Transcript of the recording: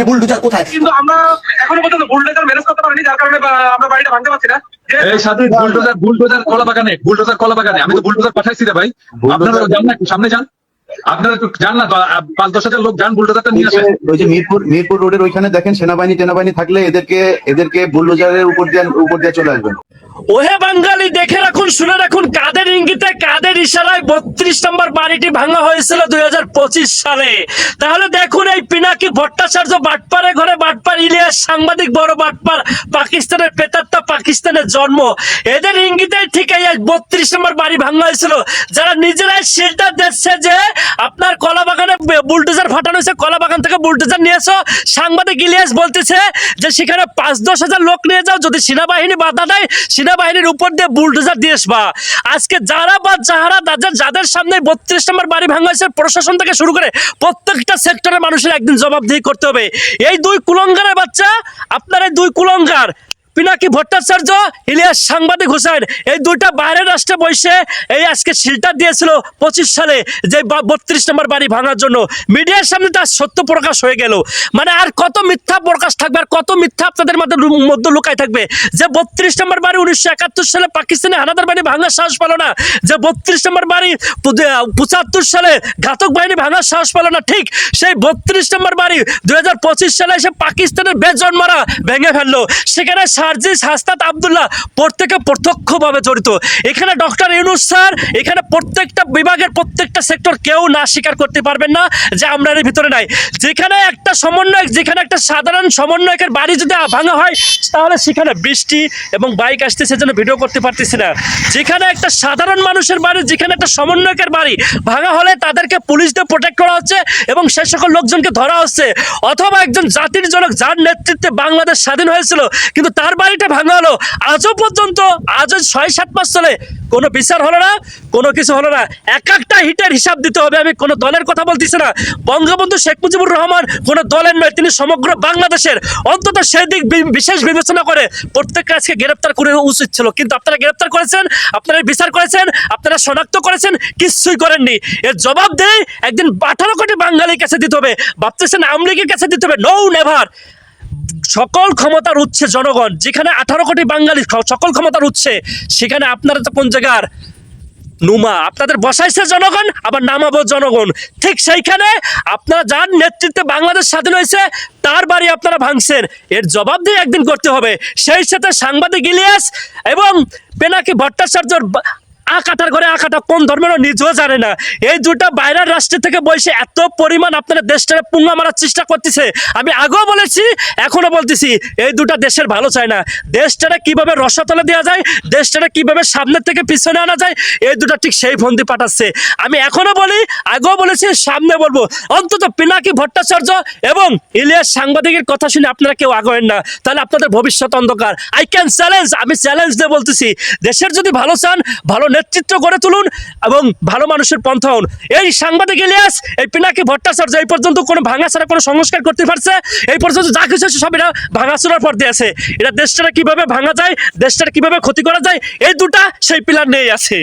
যে বুলডুজার কোথায়? কিন্তু আমরা এখনও পর্যন্ত বুলডোজার ম্যানেজ করতে পারিনি যার কারণে আমরা বাড়িটা ভাঙতে পারছি না। এই সাথে বুলডোজার বুলডোজার কলা বাগানে বুলডোজার কলা বাগানে। আমি তো বুলডোজার পাঠাইছি রে ভাই। আপনারা যান না সামনে যান। আপনারা একটু যান না পাঁচ দশ হাজার লোক যান বুলডোজারটা নিয়ে আসেন। ওই যে মিরপুর মিরপুর রোডের ওইখানে দেখেন সেনাবাহিনী টেনাবাহিনী থাকলে এদেরকে এদেরকে বুলডোজারের উপর দিয়ে উপর দিয়ে চলে আসবেন। ওহে বাঙালি, দেখে রাখুন, শুনে রাখুন, কাদের ইঙ্গিতে, কাদের ইশারায় বত্রিশ নম্বর বাড়িটি ভাঙা হয়েছিল দুই সালে? তাহলে দেখুন এই পিনাকি ভট্টাচার্য বাটপারে ঘরে বাটপার, ইলিয়াস সাংবাদিক, বড় বাটপার, পাকিস্তানের পেতাত্তা, পাকিস্তানের জন্ম। এদের ইঙ্গিতে ঠিক এই বত্রিশ নম্বর বাড়ি ভাঙা হয়েছিল। যারা নিজেরাই শিলটা দেখছে যে বুলডোজার ফাটানো হয়েছে, কলা বাগান থেকে বুলডোজার নিয়ে এসো। সাংবাদিক ইলিয়াস বলতেছে যে সেখানে পাঁচ দশ হাজার লোক নিয়ে যাও, যদি সেনাবাহিনী বাধা দেয়, সেনাবাহিনীর উপর দিয়ে বুলডোজার দিয়ে আসবা। আজকে যারা বা যারা যাদের যাদের সামনে বত্রিশ নম্বর বাড়ি ভাঙা হয়েছে, প্রশাসন থেকে শুরু করে প্রত্যেকটা সেক্টরের মানুষের একদিন জবাবদিহি করতে হবে। এই দুই কুলঙ্গারের বাচ্চা, আপনার এই দুই কুলঙ্গার পিনাকি ভট্টাচার্য, ইলিয়াস সাংবাদিক হোসেন এই দুইটা বাইরের রাষ্ট্রে বসে এই আজকে শিলটা দিয়েছিল পঁচিশ সালে যে বত্রিশ নম্বর বাড়ি ভাঙার জন্য। মিডিয়ার সামনে তার সত্য প্রকাশ হয়ে গেল। মানে আর কত মিথ্যা প্রকাশ থাকবে, আর কত মিথ্যা আপনাদের মধ্যে মধ্যে লুকাই থাকবে? যে বত্রিশ নম্বর বাড়ি উনিশশো একাত্তর সালে পাকিস্তানি হানাদার বাড়ি ভাঙার সাহস পেল না। যে বত্রিশ নম্বর বাড়ি পঁচাত্তর সালে ঘাতক বাহিনী ভাঙার সাহস পেল না, ঠিক সেই বত্রিশ নম্বর বাড়ি দুই হাজার পঁচিশ সালে এসে পাকিস্তানের বেজন মারা ভেঙে ফেলল। সেখানে সার্জিস হাস্তাত আবদুল্লাহ প্রত্যেকে প্রত্যক্ষভাবে জড়িত। এখানে ডক্টর ইউনুস স্যার, এখানে প্রত্যেকটা বিভাগের প্রত্যেকটা সেক্টর কেউ না স্বীকার করতে পারবেন না যে আমরা এর ভিতরে নাই। যেখানে একটা সমন্বয়ক, যেখানে একটা সাধারণ সমন্বয়কের বাড়ি যদি ভাঙা হয়, তাহলে সেখানে বৃষ্টি এবং বাইক আসতে সেজন্য ভিডিও করতে পারতেছি না। যেখানে একটা সাধারণ মানুষের বাড়ি, যেখানে একটা সমন্বয়কের বাড়ি ভাঙা হলে তাদেরকে পুলিশ দিয়ে প্রোটেক্ট করা হচ্ছে এবং সে সকল লোকজনকে ধরা হচ্ছে। অথবা একজন জাতির জনক, যার নেতৃত্বে বাংলাদেশ স্বাধীন হয়েছিল, কিন্তু তার বাড়িটা ভাঙা হলো। আজও পর্যন্ত, আজও ছয় সাত মাস চলে। কোনো বিচার হলো না, কোনো কিছু হলো না। এক একটা হিটের হিসাব দিতে হবে, আমি কোনো দলের কথা বলতেছি না। বঙ্গবন্ধু শেখ মুজিবুর রহমান কোনো দলের নয়, তিনি সমগ্র বাংলাদেশের অন্তত সেই দিক বিশেষ বিবেচনা করে প্রত্যেককে আজকে গ্রেপ্তার করে উচিত ছিল। কিন্তু আপনারা গ্রেপ্তার করেছেন, আপনারা বিচার করেছেন, আপনারা শনাক্ত করেছেন কিচ্ছুই করেননি। এর জবাব দেয় একদিন আঠারো কোটি বাঙালির কাছে দিতে হবে। ভাবতেছেন আমলিগের কাছে দিতে হবে। নো নেভার সকল ক্ষমতার উচ্ছে জনগণ, যেখানে আঠারো কোটি বাঙালি সকল ক্ষমতার উচ্ছে সেখানে আপনারা তো কোন জায়গার নুমা? আপনাদের বসাইছে জনগণ, আবার নামাবো জনগণ। ঠিক সেইখানে আপনারা যার নেতৃত্বে বাংলাদেশ স্বাধীন হয়েছে, তার বাড়ি আপনারা ভাঙছেন। এর জবাব দিয়ে একদিন করতে হবে। সেই সাথে সাংবাদিক ইলিয়াস এবং পেনাকি ভট্টাচার্যর আকাটার ঘরে আকাটা কোন ধর্মের নিজেও জানে না। এই দুটা বাইরের রাষ্ট্র থেকে বসে এত পরিমাণ আপনারা দেশটাকে পুঙ্গা মারার চেষ্টা করতেছে। আমি আগেও বলেছি এখনও বলতেছি, এই দুটা দেশের ভালো চায় না। দেশটাকে কীভাবে রসাতলে দেওয়া যায়, দেশটাকে কীভাবে সামনের থেকে পিছনে আনা যায়, এই দুটা ঠিক সেই ফন্দি পাঠাচ্ছে। আমি এখনও বলি, আগেও বলেছি, সামনে বলব। অন্তত পিনাকি ভট্টাচার্য এবং ইলিয়াস সাংবাদিকের কথা শুনে আপনারা কেউ আগোয়েন না। তাহলে আপনাদের ভবিষ্যৎ অন্ধকার। আই ক্যান চ্যালেঞ্জ আমি চ্যালেঞ্জ দিয়ে বলতেছি, দেশের যদি ভালো চান, ভালো নেতৃত্ব গড়ে তুলুন এবং ভালো মানুষের পন্থা হন। এই সাংবাদিক ইলিয়াস, এই পিনাকি ভট্টাচার্য এই পর্যন্ত কোনো ভাঙা ছাড়া কোনো সংস্কার করতে পারছে, এই পর্যন্ত যা কিছু আছে সব এরা ভাঙাচোরার পর দিয়ে আছে এটা দেশটা কীভাবে ভাঙা যায় দেশটার কীভাবে ক্ষতি করা যায়, এই দুটা সেই পিলার নেই আছে।